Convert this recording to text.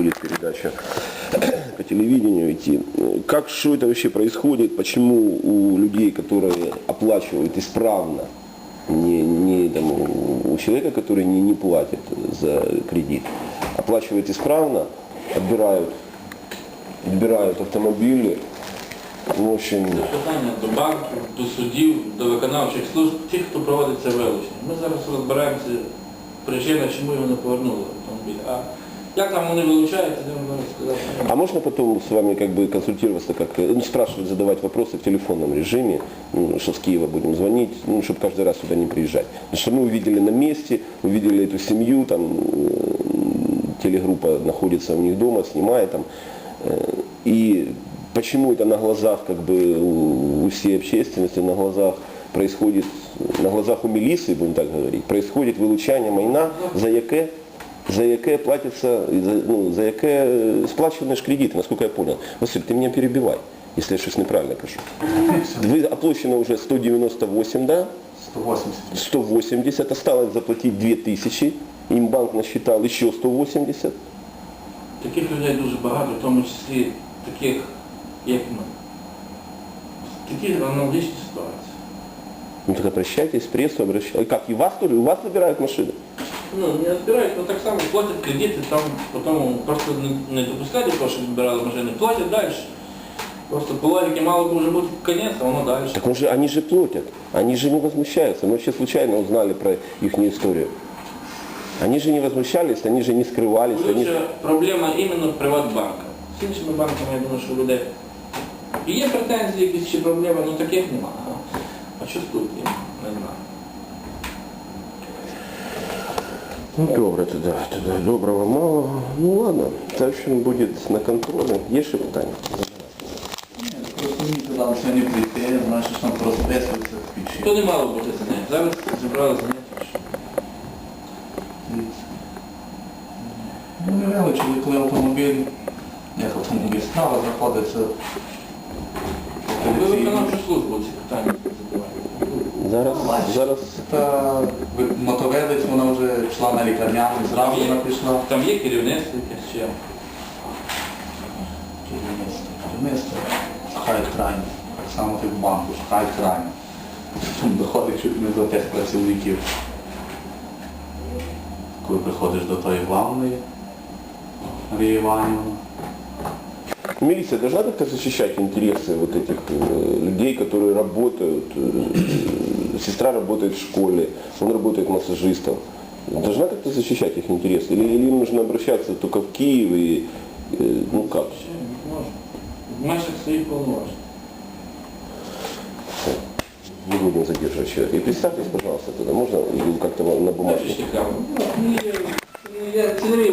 будет передача по телевидению идти. Как, что это вообще происходит, почему у людей, которые оплачивают исправно, не, не там, у человека, который не, не платит за кредит, оплачивает исправно, отбирают, отбирают автомобили, в общем, Це питання до банків, до судів, до виконавчих служб, тих, хто проводить це вилучення. Ми зараз розберемося причина, чому його не повернули автомобіль. А як там сказати. не можу. А можно потом с вами как бы консультироваться, как не спрашивать, задавать вопросы в телефонном режиме, ну, что с Киева будем звонить, ну, чтобы каждый раз сюда не приезжать. Потому что мы увидели на месте, увидели эту семью, там телегруппа находится у них дома, снимает там. И почему это на глазах как бы у, у всей общественности, на глазах происходит, на глазах у милиции, будем так говорить, происходит вилучання майна, за яке за яке платится, за, ну, за яке е, сплачені ж кредити, наскільки я понял. Василь, ти мене перебивай, якщо я щось неправильно кажу. Ви оплачено вже 198, да? 180. 180, осталось заплатить 2000, їм банк насчитал еще 180. Таких людей дуже багато, в тому числі таких, як ми. Такі аналогічні ситуації. Ну так обращайтесь в прессу, обращайтесь. Как, и вас тоже? У вас забирают машины? Ну, не збирають, ну так само платять кредити, там потім просто не, не допускають того, що відбирали машини, платять далі. Просто по логіки мало б вже бути кінець, а воно далі. Так он же, они же платят, они же не возмущаются. Мы вообще случайно узнали про их историю. Они же не возмущались, они же не скрывались. Они... Дуже проблема іменно Приватбанка. З іншими банками, я думаю, що у людей і є претензії якісь чи проблеми, ну таких немає. А що тут Ну, добре, тоді, тоді доброго малого. Ну ладно, так що він буде на контролі. Є ще питання? Просто мені казали сьогодні прийти, знаєш, що там розписуватися в То не мало бути заняття. Зараз зібрали заняття. що Ну, не вилучили, коли автомобіль, як автомобіль справа знаходиться Ви виконавчу службу ці питання задаваєте. Зараз, зараз Та ви- мотоведець, вона вже йшла на лікарняний, зразу Там є- вона пішла. Там є керівництво якесь чи як? Керівництво, керівництво, хай крайні. Так само ти в банку, хай крайні. Потім доходить чуть не до тих працівників. Коли приходиш до тої главної, Марії Іванівни, милиция должна как-то защищать интересы вот этих э, людей, которые работают. э, сестра работает в школе, он работает массажистом. Должна как-то защищать их интересы? Или, или им нужно обращаться только в Киев и, э, ну как? Ще можна. В межах своїх повноважень. Не будем задерживать человека. И представьтесь, пожалуйста, тогда можно или как-то на бумажке? Бачиш, яка? Ну, є- є цілий